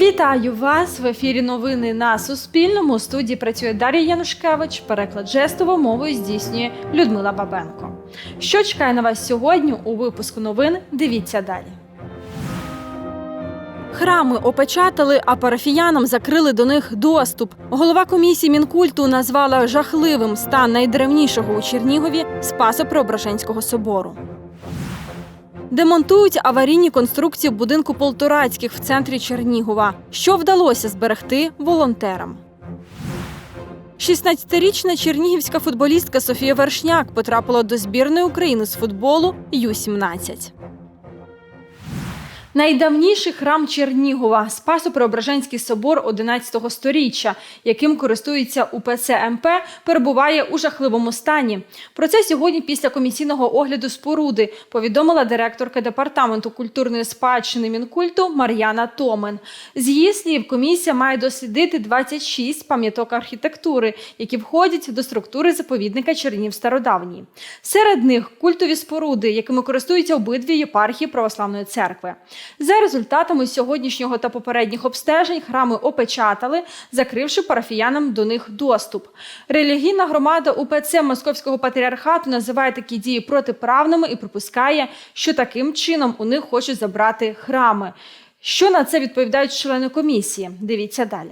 Вітаю вас в ефірі. Новини на Суспільному. У студії працює Дар'я Янушкевич. Переклад жестовою мовою здійснює Людмила Бабенко. Що чекає на вас сьогодні у випуску новин? Дивіться далі. Храми опечатали, а парафіянам закрили до них доступ. Голова комісії мінкульту назвала жахливим стан найдревнішого у Чернігові Спасо-Преображенського собору. Демонтують аварійні конструкції будинку Полторацьких в центрі Чернігова. Що вдалося зберегти волонтерам? 16-річна чернігівська футболістка Софія Вершняк потрапила до збірної України з футболу Ю-17. Найдавніший храм Чернігова Спасо-Преображенський собор 11 сторіччя, яким користується УПЦ МП, перебуває у жахливому стані. Про це сьогодні після комісійного огляду споруди повідомила директорка департаменту культурної спадщини Мінкульту Мар'яна Томен. З її слів, комісія має дослідити 26 пам'яток архітектури, які входять до структури заповідника Чернів Стародавній. Серед них культові споруди, якими користуються обидві єпархії православної церкви. За результатами сьогоднішнього та попередніх обстежень храми опечатали, закривши парафіянам до них доступ. Релігійна громада УПЦ Московського патріархату називає такі дії протиправними і припускає, що таким чином у них хочуть забрати храми. Що на це відповідають члени комісії? Дивіться далі.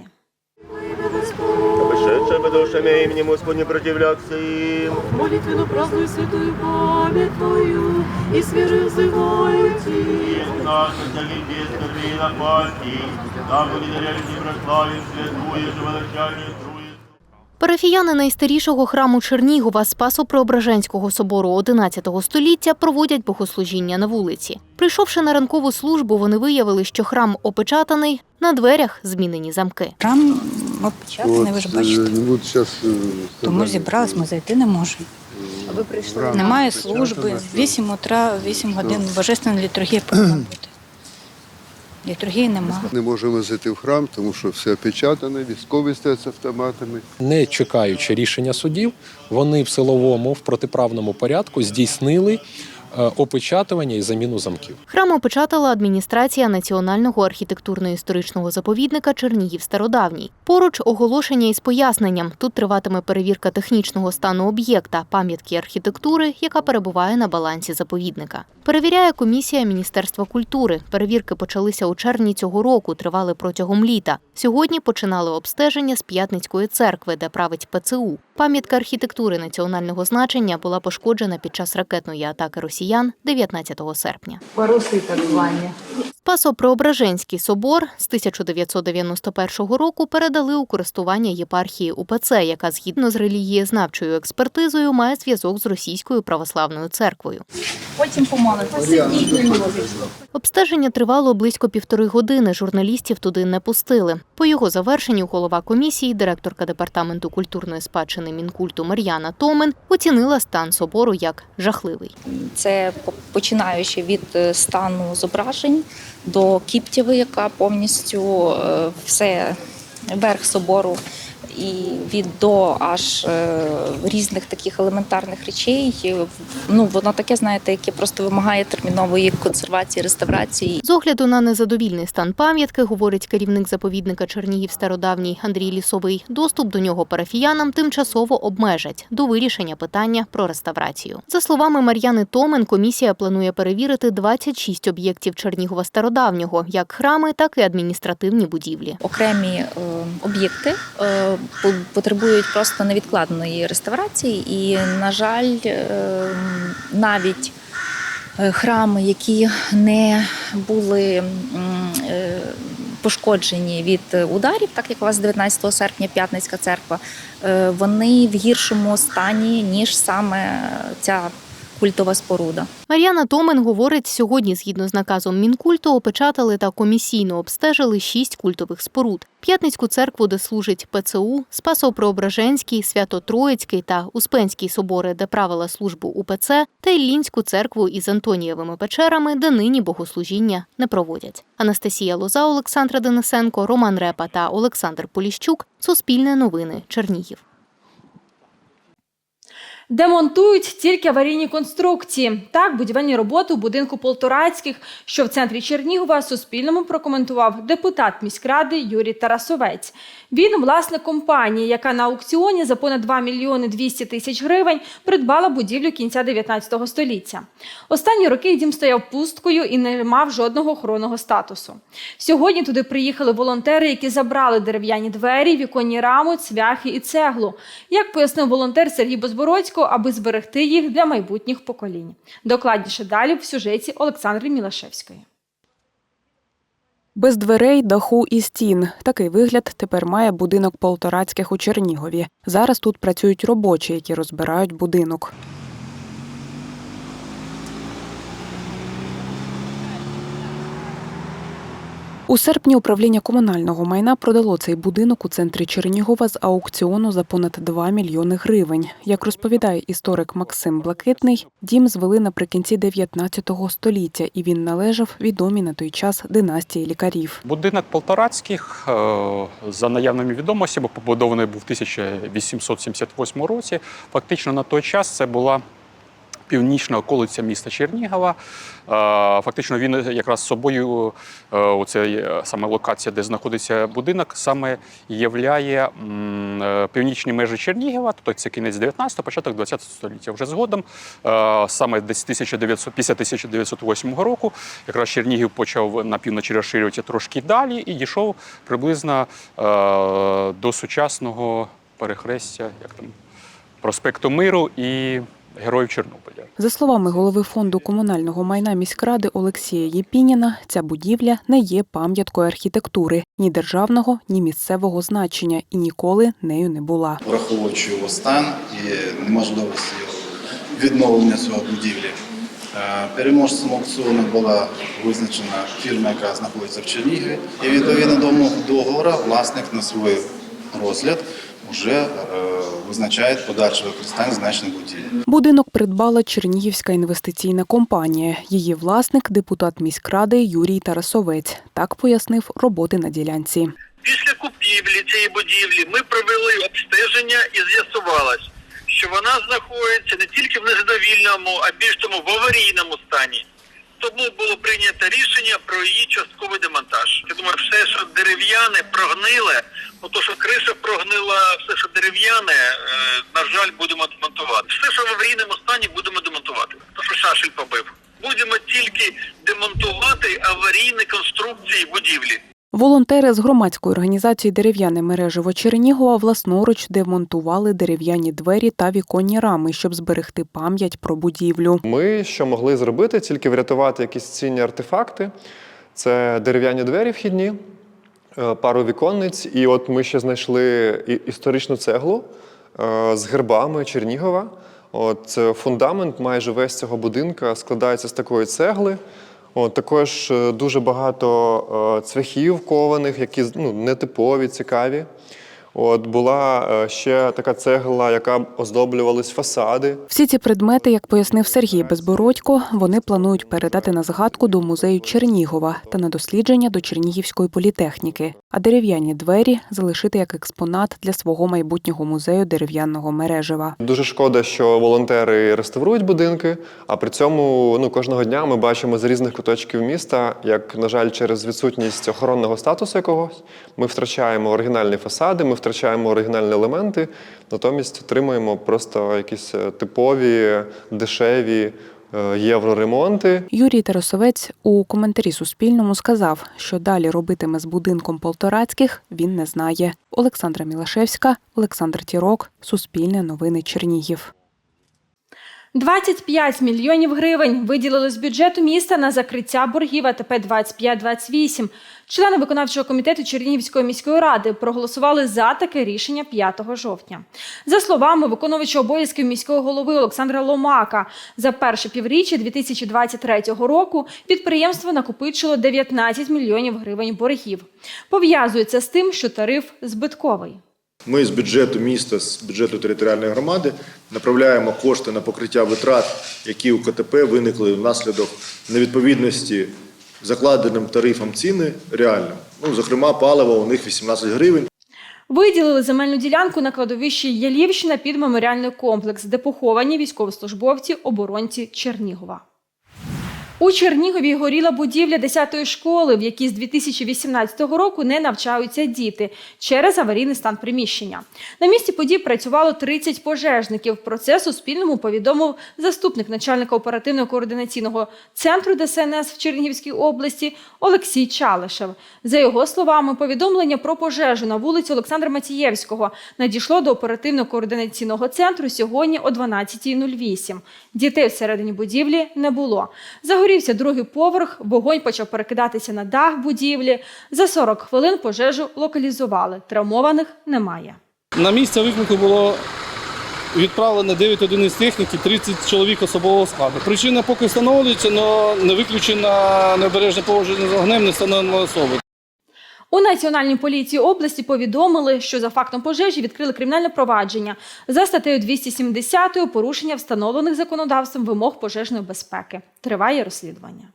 Обошедшая бы душами именем Господне противляться им. Молитвенно праздную святую память Твою и с верой взываю Тебе. Наша скорби на памяти, там благодаря не прославим святую живоначальную Троицу. Парафіяни найстарішого храму Чернігова Спасо-Преображенського собору 11 століття проводять богослужіння на вулиці. Прийшовши на ранкову службу, вони виявили, що храм опечатаний, на дверях змінені замки. Храм опечатаний, ви ж бачите. е, ну, е, Тому зібрались, ми зайти не можемо. ви прийшли? Немає служби. В 8 утра, 8 годин божественна літургія повинна бути. Літургії нема. Не можемо зайти в храм, тому що все опечатане, військові стоять з автоматами. не чекаючи рішення судів, вони в силовому в протиправному порядку здійснили опечатування і заміну замків. Храм опечатала адміністрація Національного архітектурно-історичного заповідника Чернігів Стародавній. Поруч оголошення із поясненням. Тут триватиме перевірка технічного стану об'єкта, пам'ятки архітектури, яка перебуває на балансі заповідника. Перевіряє комісія Міністерства культури. Перевірки почалися у червні цього року, тривали протягом літа. Сьогодні починали обстеження з П'ятницької церкви, де править ПЦУ. Пам'ятка архітектури національного значення була пошкоджена під час ракетної атаки росіян 19 серпня. Паруси так звані. Спасо-Преображенський собор з 1991 року передали у користування єпархії УПЦ, яка згідно з релігієзнавчою експертизою має зв'язок з російською православною церквою. Потім помолитися. Обстеження тривало близько півтори години. Журналістів туди не пустили. По його завершенню голова комісії, директорка департаменту культурної спадщини Мінкульту Мар'яна Томен оцінила стан собору як жахливий. Це починаючи від е, стану зображень до кіптєви, яка повністю е, все верх собору. І від до аж е, різних таких елементарних речей. Е, Ну воно таке, знаєте, яке просто вимагає термінової консервації, реставрації. З огляду на незадовільний стан пам'ятки, говорить керівник заповідника Чернігів Стародавній Андрій Лісовий, доступ до нього парафіянам тимчасово обмежать до вирішення питання про реставрацію. За словами Мар'яни Томен, комісія планує перевірити 26 об'єктів Чернігова Стародавнього, як храми, так і адміністративні будівлі. Окремі е, об'єкти е, потребують просто невідкладної реставрації, і, на жаль, е, навіть е, храми, які не були е, пошкоджені від ударів, так як у вас 19 серпня П'ятницька церква, вони в гіршому стані, ніж саме ця культова споруда. Мар'яна Томен говорить, сьогодні, згідно з наказом Мінкульту, опечатали та комісійно обстежили шість культових споруд: П'ятницьку церкву, де служить ПЦУ, Спасо-Преображенський, Свято-Троїцький та Успенський собори, де правила службу УПЦ, та Іллінську церкву із Антонієвими печерами, де нині богослужіння не проводять. Анастасія Лоза, Олександра Денисенко, Роман Репа та Олександр Поліщук. Суспільне новини. Чернігів. Демонтують тільки аварійні конструкції. Так, будівельні роботи у будинку Полторацьких, що в центрі Чернігова, Суспільному прокоментував депутат міськради Юрій Тарасовець. Він власник компанії, яка на аукціоні за понад 2 мільйони 200 тисяч гривень придбала будівлю кінця 19 століття. Останні роки дім стояв пусткою і не мав жодного охоронного статусу. Сьогодні туди приїхали волонтери, які забрали дерев'яні двері, віконні раму, цвяхи і цеглу. Як пояснив волонтер Сергій Безбородько, аби зберегти їх для майбутніх поколінь. Докладніше далі в сюжеті Олександри Мілашевської. Без дверей, даху і стін. Такий вигляд тепер має будинок Полторацьких у Чернігові. Зараз тут працюють робочі, які розбирають будинок. У серпні управління комунального майна продало цей будинок у центрі Чернігова з аукціону за понад 2 мільйони гривень. Як розповідає історик Максим Блакитний, дім звели наприкінці 19 століття, і він належав відомій на той час династії лікарів. Будинок Полторацьких, е, за наявними відомостями, побудований був в 1878 році. Фактично на той час це була північна околиця міста Чернігова. Е, Фактично він якраз собою, е, оце саме локація, де знаходиться будинок, саме являє е, північні межі Чернігова, тобто це кінець 19-го, початок 20 століття. Вже згодом, саме десь 1900, після 1908 року, якраз Чернігів почав на півночі розширюватися трошки далі і дійшов приблизно до сучасного перехрестя, як там, проспекту Миру і Героїв Чорнобиля. За словами голови фонду комунального майна міськради Олексія Єпініна, ця будівля не є пам'яткою архітектури ні державного, ні місцевого значення і ніколи нею не була. враховуючи його стан і неможливість його відновлення цього будівлі. Е, Переможцем аукціону була визначена фірма, яка знаходиться в Чернігові, і відповідно до договору власник на свій розгляд вже е, визначає подальше використання значних будівель. Будинок придбала Чернігівська інвестиційна компанія. Її власник депутат міськради Юрій Тарасовець. Так пояснив роботи на ділянці. Після купівлі цієї будівлі ми провели обстеження і з'ясувалось, що вона знаходиться не тільки в незадовільному, а більш тому в аварійному стані. Тому було прийнято рішення про її частковий демонтаж. Я думаю, все, що дерев'яне, прогниле, ну то що криша прогнила, все, що дерев'яне, е, на жаль, будемо демонтувати. Все, що в аварійному стані, будемо демонтувати. То що шашель побив. Будемо тільки демонтувати аварійні конструкції будівлі. Волонтери з громадської організації Дерев'яне мережево Чернігова власноруч демонтували дерев'яні двері та віконні рами, щоб зберегти пам'ять про будівлю. Ми що могли зробити, тільки врятувати якісь цінні артефакти. Це дерев'яні двері вхідні, е, пару віконниць. І от ми ще знайшли історичну цеглу е, з гербами Чернігова. От фундамент майже весь цього будинка складається з такої цегли. От, також е, дуже багато е, цвяхів кованих, які ну, нетипові, цікаві. От була е, ще така цегла, яка оздоблювались фасади. Всі ці предмети, як пояснив Сергій Безбородько, вони планують передати на згадку до музею Чернігова та на дослідження до Чернігівської політехніки, а дерев'яні двері залишити як експонат для свого майбутнього музею дерев'яного мережева. Дуже шкода, що волонтери реставрують будинки, а при цьому ну, кожного дня ми бачимо з різних куточків міста, як, на жаль, через відсутність охоронного статусу якогось ми втрачаємо оригінальні фасади, ми втрачаємо оригінальні елементи, натомість отримуємо просто якісь е, типові, дешеві е, євроремонти. Юрій Тарасовець у коментарі Суспільному сказав, що далі робитиме з будинком Полторацьких, він не знає. Олександра Мілашевська, Олександр Тірок, Суспільне новини Чернігів. 25 мільйонів гривень виділили з бюджету міста на закриття боргів АТП 2528. Члени виконавчого комітету Чернігівської міської ради проголосували за таке рішення 5 жовтня. За словами виконувача обов'язків міського голови Олександра Ломака, за перше півріччя 2023 року підприємство накопичило 19 мільйонів гривень боргів. Пов'язується з тим, що тариф збитковий. Ми з бюджету міста, з бюджету територіальної громади направляємо кошти на покриття витрат, які у КТП виникли внаслідок невідповідності закладеним тарифам ціни реально. Ну, зокрема, паливо у них 18 гривень. Виділили земельну ділянку на кладовищі Ялівщина під меморіальний комплекс, де поховані військовослужбовці оборонці Чернігова. У Чернігові горіла будівля 10-ї школи, в якій з 2018 року не навчаються діти через аварійний стан приміщення. На місці подій працювало 30 пожежників. Про це Суспільному повідомив заступник начальника оперативно-координаційного центру ДСНС в Чернігівській області Олексій Чалишев. За його словами, повідомлення про пожежу на вулиці Олександра Матієвського надійшло до оперативно-координаційного центру сьогодні о 12.08. Дітей всередині будівлі не було. Загорівся другий поверх, вогонь почав перекидатися на дах будівлі. За 40 хвилин пожежу локалізували. Травмованих немає. На місце виклику було відправлено 9 одиниць техніки, 30 чоловік особового складу. Причина поки встановлюється, але не виключена необережне положення з вогнем не встановлено особи. У Національній поліції області повідомили, що за фактом пожежі відкрили кримінальне провадження за статтею 270 порушення встановлених законодавством вимог пожежної безпеки. Триває розслідування.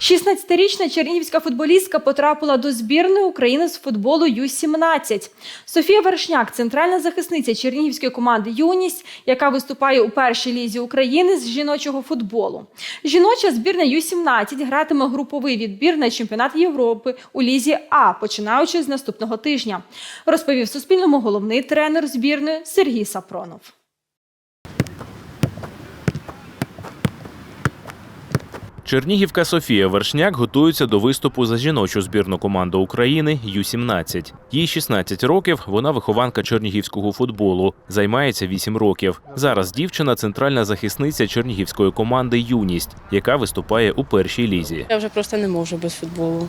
16-річна чернігівська футболістка потрапила до збірної України з футболу Ю-17. Софія Вершняк, центральна захисниця чернігівської команди Юність, яка виступає у першій лізі України з жіночого футболу. Жіноча збірна Ю-17 гратиме груповий відбір на чемпіонат Європи у лізі А, починаючи з наступного тижня, розповів Суспільному головний тренер збірної Сергій Сапронов. Чернігівка Софія Вершняк готується до виступу за жіночу збірну команду України Ю-17. Їй 16 років. Вона вихованка чернігівського футболу. Займається 8 років. Зараз дівчина центральна захисниця чернігівської команди Юність, яка виступає у першій лізі. Я вже просто не можу без футболу.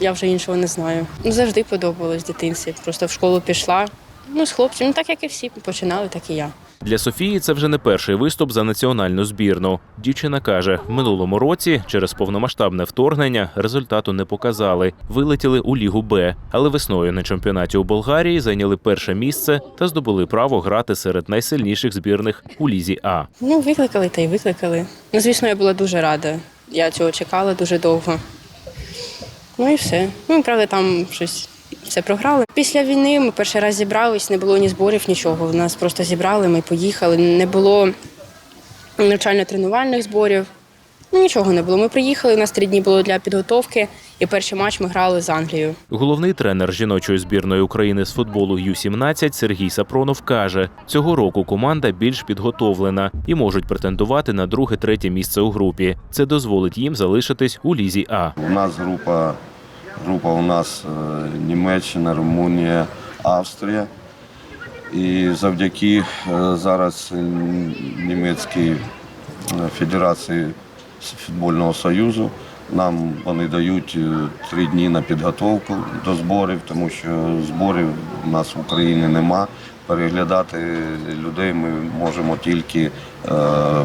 Я вже іншого не знаю. Ну, Завжди подобалось в дитинстві. Просто в школу пішла. Ну, з хлопцями, так як і всі починали, так і я. Для Софії це вже не перший виступ за національну збірну. Дівчина каже, в минулому році через повномасштабне вторгнення результату не показали. Вилетіли у лігу Б, але весною на чемпіонаті у Болгарії зайняли перше місце та здобули право грати серед найсильніших збірних у лізі А. Ну, викликали та й викликали. Ну, звісно, я була дуже рада. Я цього чекала дуже довго. Ну і все. Ну, правда, там щось все програли. Після війни ми перший раз зібрались, не було ні зборів, нічого. Нас просто зібрали, ми поїхали. Не було навчально-тренувальних зборів. Ну, нічого не було. Ми приїхали, у нас три дні було для підготовки, і перший матч ми грали з Англією. Головний тренер жіночої збірної України з футболу Ю-17 Сергій Сапронов каже, цього року команда більш підготовлена і можуть претендувати на друге-третє місце у групі. Це дозволить їм залишитись у лізі А. У нас група, група у нас е, Німеччина, Румунія, Австрія. І завдяки е, зараз е, німецькій федерації футбольного союзу нам вони дають три дні на підготовку до зборів, тому що зборів у нас в Україні нема. Переглядати людей ми можемо тільки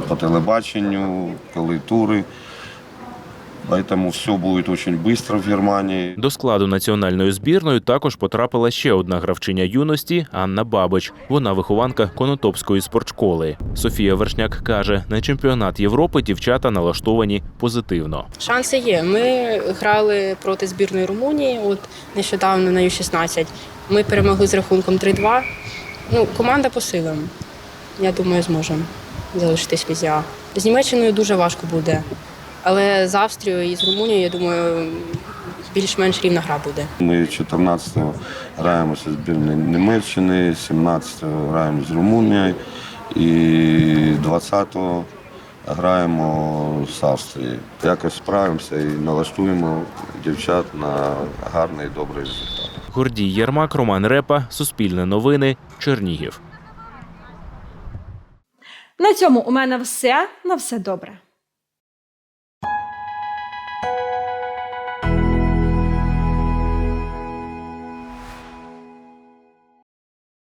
по телебаченню, коли тури. Поэтому все будет очень быстро в Германии. До складу національної збірної також потрапила ще одна гравчиня юності Анна Бабич. Вона вихованка Конотопської спортшколи. Софія Вершняк каже, на чемпіонат Європи дівчата налаштовані позитивно. Шанси є. Ми грали проти збірної Румунії, от нещодавно на Ю-16. Ми перемогли з рахунком 3-2. Ну, команда по силам. Я думаю, зможемо залишитись в З Німеччиною дуже важко буде. Але з Австрією і з Румунією, я думаю, більш-менш рівна гра буде. Ми 14-го граємо зі збірною Німеччини, 17-го граємо з Румунією і 20-го граємо з Австрією. Якось справимося і налаштуємо дівчат на гарний добрий результат. Гордій Єрмак, Роман Репа, Суспільне новини, Чернігів. На цьому у мене все. На все добре.